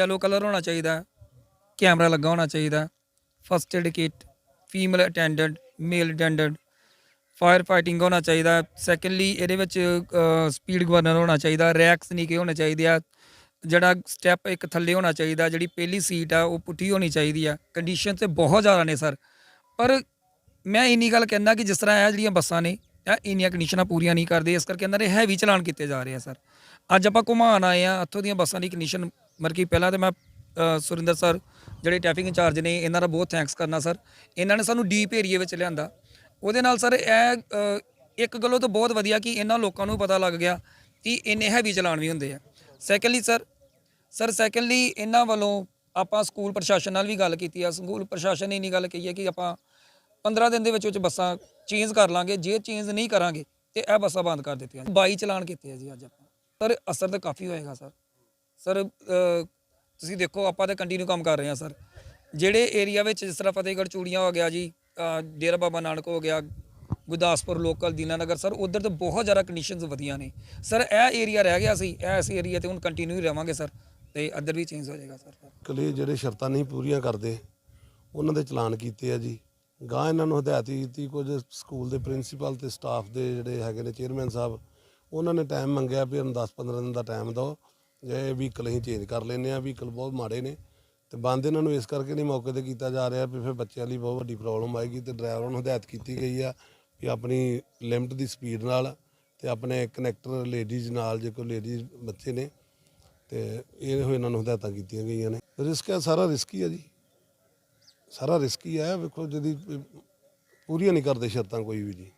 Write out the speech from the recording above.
Yellow colour ਹੋਣਾ ਚਾਹੀਦਾ camera ਲੱਗਾ ਹੋਣਾ ਚਾਹੀਦਾ first aid kit female attendant male attendant fire fighting ਹੋਣਾ ਚਾਹੀਦਾ ਸੈਕੰਡਲੀ ਇਹਦੇ ਵਿੱਚ ਸਪੀਡ ਗਵਰਨਰ ਹੋਣਾ ਚਾਹੀਦਾ ਰੈਕਸ ਨੀਕੇ ਹੋਣੇ ਚਾਹੀਦੇ ਆ, ਜਿਹੜਾ ਸਟੈਪ ਇੱਕ ਥੱਲੇ ਹੋਣਾ ਚਾਹੀਦਾ, ਜਿਹੜੀ ਪਹਿਲੀ ਸੀਟ ਆ, ਉਹ ਪੁੱਠੀ ਹੋਣੀ ਚਾਹੀਦੀ ਆ ਕੰਡੀਸ਼ਨ ਤੇ ਬਹੁਤ ਜ਼ਿਆਦਾ ਨੇ ਸਰ ਪਰ ਮੈਂ ਇੰਨੀ ਗੱਲ ਕਹਿੰਦਾ ਕਿ ਜਿਸ ਤਰ੍ਹਾਂ ਇਹ ਜਿਹੜੀਆਂ ਬੱਸਾਂ ਨੇ, ਇਹ ਇੰਨੀਆਂ ਕੰਡੀਸ਼ਨਾਂ ਪੂਰੀਆਂ ਨਹੀਂ ਕਰਦੇ, ਇਸ ਕਰਕੇ ਇਹਨਾਂ ਦੇ ਹੈਵੀ ਚਲਾਨ ਕੀਤੇ ਜਾ ਰਹੇ ਆ ਸਰ ਅੱਜ ਆਪਾਂ ਘੁਮਾਣ ਆਏ ਆ, ਇੱਥੋਂ ਦੀਆਂ ਬੱਸਾਂ ਦੀ ਕੰਡੀਸ਼ਨ ਮਤਲਬ ਕਿ ਪਹਿਲਾਂ ਤੇ ਮੈਂ ਅ, ਸੁਰਿੰਦਰ ਸਰ ਜਿਹੜੇ ਟ੍ਰੈਫਿਕ ਇੰਚਾਰਜ ਨੇ ਇਹਨਾਂ ਦਾ ਬਹੁਤ ਥੈਂਕਸ ਕਰਨਾ ਸਰ। ਇਹਨਾਂ ਨੇ ਸਾਨੂੰ ਡੀਪ ਏਰੀਆ ਵਿੱਚ ਲਿਆਂਦਾ। ਉਹਦੇ ਨਾਲ ਸਰ ਇਹ ਅ, ਇੱਕ ਗੱਲੋਂ ਤਾਂ ਬਹੁਤ ਵਧੀਆ ਕਿ ਇਹਨਾਂ ਲੋਕਾਂ ਨੂੰ ਪਤਾ ਲੱਗ ਗਿਆ ਕਿ ਇੰਨੇ ਹੈਵੀ ਚਲਾਨ ਵੀ ਹੁੰਦੇ ਆ। ਸੈਕੰਡਲੀ ਸਰ ਸਰ ਸੈਕੰਡਲੀ ਇਹਨਾਂ ਵੱਲੋਂ ਆਪਾਂ ਸਕੂਲ ਪ੍ਰਸ਼ਾਸਨ ਨਾਲ ਵੀ ਗੱਲ ਕੀਤੀ ਆ। ਸਕੂਲ ਪ੍ਰਸ਼ਾਸਨ ਨੇ ਇੰਨੀ ਗੱਲ ਕਹੀ ਹੈ ਕਿ ਆਪਾਂ 15 ਦਿਨ ਦੇ ਵਿੱਚ ਵਿੱਚ ਬੱਸਾਂ ਚੇਂਜ ਕਰ ਲਾਂਗੇ। ਜੇ ਚੇਂਜ ਨਹੀਂ ਕਰਾਂਗੇ ਤੇ ਇਹ ਬੱਸਾਂ ਬੰਦ ਕਰ ਦਿੱਤੀਆਂ। 22 ਚਲਾਨ ਕੀਤੇ ਆ ਜੀ ਅੱਜ ਆਪਾਂ। ਸਰ ਅਸਰ ਤਾਂ ਕਾਫੀ ਹੋਏਗਾ ਸਰ। ਸਰ ਤੁਸੀਂ ਦੇਖੋ, ਆਪਾਂ ਤਾਂ ਕੰਟੀਨਿਊ ਕੰਮ ਕਰ ਰਹੇ ਹਾਂ, ਸਰ। ਜਿਹੜੇ ਏਰੀਆ ਵਿੱਚ ਜਿਸ ਤਰ੍ਹਾਂ ਫਤਿਹਗੜ੍ਹ ਚੂੜੀਆਂ ਹੋ ਗਿਆ ਜੀ ਡੇਰਾ ਬਾਬਾ ਨਾਨਕ ਹੋ ਗਿਆ, ਗੁਰਦਾਸਪੁਰ ਲੋਕਲ ਦੀਨਾਨਗਰ ਸਰ, ਉਧਰ ਤਾਂ ਬਹੁਤ ਜ਼ਿਆਦਾ ਕੰਡੀਸ਼ਨਸ ਵਧੀਆ ਨੇ। ਸਰ, ਇਹ ਏਰੀਆ ਰਹਿ ਗਿਆ ਸੀ, ਇਹ ਇਸ ਏਰੀਆ ਤੇ ਹੁਣ ਕੰਟੀਨਿਊ ਹੀ ਰਵਾਂਗੇ, ਸਰ, ਤੇ ਅਦਰ ਵੀ ਚੇਂਜ ਹੋ ਜਾਏਗਾ, ਸਰ। ਕਲੇ ਜਿਹੜੇ ਸ਼ਰਤਾਂ ਨਹੀਂ ਪੂਰੀਆਂ ਕਰਦੇ, ਉਹਨਾਂ ਦੇ ਚਲਾਨ ਕੀਤੇ ਆ ਜੀ। ਗਾਂ ਇਹਨਾਂ ਨੂੰ ਹਦਾਇਤ ਕੀਤੀ, ਕੁਝ ਸਕੂਲ ਦੇ ਪ੍ਰਿੰਸੀਪਲ ਤੇ ਸਟਾਫ ਦੇ ਜਿਹੜੇ ਹੈਗੇ ਨੇ ਚੇਅਰਮੈਨ ਸਾਹਿਬ, ਉਹਨਾਂ ਨੇ ਟਾਈਮ ਮੰਗਿਆ ਵੀ ਹੁਣ 10-15 ਦਿਨ ਦਾ ਟਾਈਮ ਦਿਓ। ਜੇ ਵਹੀਕਲ ਅਸੀਂ ਚੇਂਜ ਕਰ ਲੈਨੇ ਆ ਵਹੀਕਲ ਬਹੁਤ ਮਾੜੇ ਨੇ ਤੇ ਬੰਦ ਇਹਨਾਂ ਨੂੰ ਇਸ ਕਰਕੇ ਨਹੀਂ ਮੌਕੇ ਤੇ ਕੀਤਾ ਜਾ ਰਿਹਾ ਵੀ ਫਿਰ ਬੱਚਿਆਂ ਲਈ ਬਹੁਤ ਵੱਡੀ ਪ੍ਰੋਬਲਮ ਆਏਗੀ ਤੇ ਡਰਾਈਵਰਾਂ ਨੂੰ ਹਦਾਇਤ ਕੀਤੀ ਗਈ ਆ ਵੀ ਆਪਣੀ ਲਿਮਟ ਦੀ ਸਪੀਡ ਨਾਲ ਤੇ ਆਪਣੇ ਕਨੈਕਟਰ ਲੇਡੀਜ਼ ਨਾਲ, ਜੇ ਕੋਈ ਲੇਡੀਜ਼ ਬੱਚੇ ਨੇ ਤੇ ਇਹ ਹੋਏ ਇਹਨਾਂ ਨੂੰ ਹਦਾਇਤਾਂ ਕੀਤੀਆਂ ਗਈਆਂ ਨੇ। ਰਿਸਕ ਹੈ ਸਾਰਾ ਰਿਸਕ ਹੀ ਹੈ ਜੀ। ਸਾਰਾ ਰਿਸਕ ਹੀ ਹੈ ਵੇਖੋ ਜਦੀ ਪੂਰੀਆਂ ਨਹੀਂ ਕਰਦੇ ਸ਼ਰਤਾਂ ਕੋਈ ਵੀ ਜੀ।